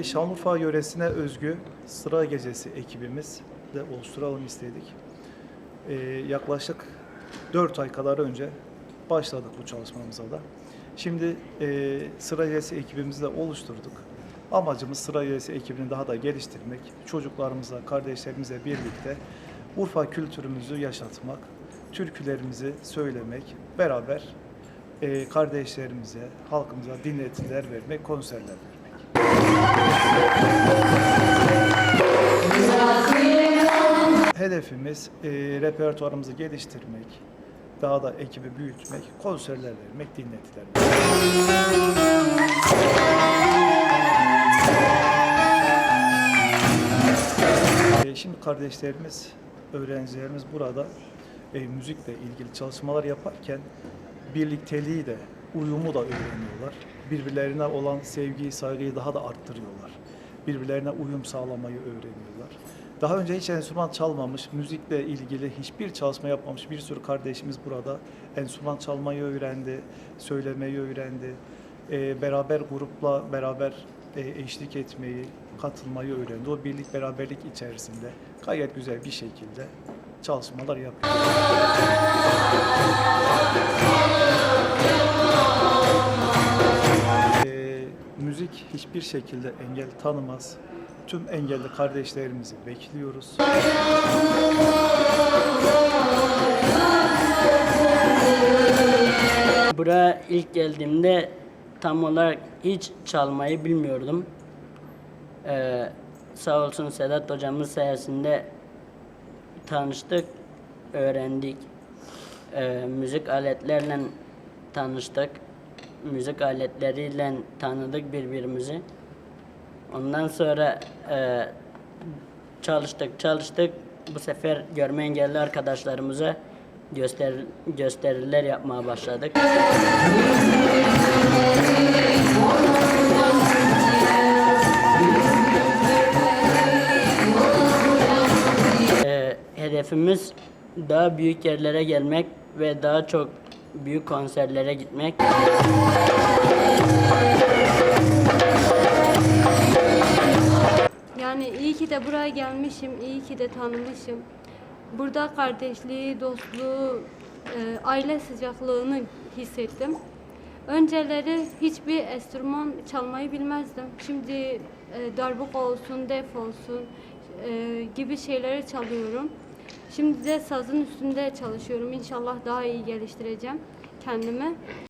Şimdi Şanlıurfa yöresine özgü sıra gecesi ekibimiz de oluşturalım istedik. Ee, yaklaşık 4 ay kadar önce başladık bu çalışmamıza da. Şimdi e, sıra gecesi ekibimizi de oluşturduk. Amacımız sıra gecesi ekibini daha da geliştirmek, çocuklarımızla, kardeşlerimizle birlikte Urfa kültürümüzü yaşatmak, türkülerimizi söylemek, beraber e, kardeşlerimize, halkımıza dinletiler vermek, konserler vermek. Hedefimiz e, repertuarımızı geliştirmek, daha da ekibi büyütmek, konserler vermek, dinletiler. E, şimdi kardeşlerimiz, öğrencilerimiz burada e, müzikle ilgili çalışmalar yaparken birlikteliği de, uyumu da öğreniyorlar. Birbirlerine olan sevgiyi, saygıyı daha da arttırıyorlar. Birbirlerine uyum sağlamayı öğreniyorlar. Daha önce hiç enstrüman çalmamış, müzikle ilgili hiçbir çalışma yapmamış bir sürü kardeşimiz burada enstrüman çalmayı öğrendi, söylemeyi öğrendi. E, beraber grupla beraber e, eşlik etmeyi, katılmayı öğrendi. O birlik beraberlik içerisinde gayet güzel bir şekilde çalışmalar yapıyor. Ee, müzik hiçbir şekilde engel tanımaz. Tüm engelli kardeşlerimizi bekliyoruz. Buraya ilk geldiğimde tam olarak hiç çalmayı bilmiyordum. Ee, sağ olsun Sedat hocamız sayesinde tanıştık, öğrendik. Ee, müzik aletlerle tanıştık. Müzik aletleriyle tanıdık birbirimizi. Ondan sonra e, çalıştık, çalıştık. Bu sefer görme engelli arkadaşlarımıza göster gösteriler yapmaya başladık. Ee, hedefimiz daha büyük yerlere gelmek ve daha çok büyük konserlere gitmek. Buraya gelmişim, iyi ki de tanımışım. Burada kardeşliği, dostluğu, e, aile sıcaklığını hissettim. Önceleri hiçbir enstrüman çalmayı bilmezdim. Şimdi e, darbuka olsun, def olsun e, gibi şeyleri çalıyorum. Şimdi de sazın üstünde çalışıyorum. İnşallah daha iyi geliştireceğim kendimi.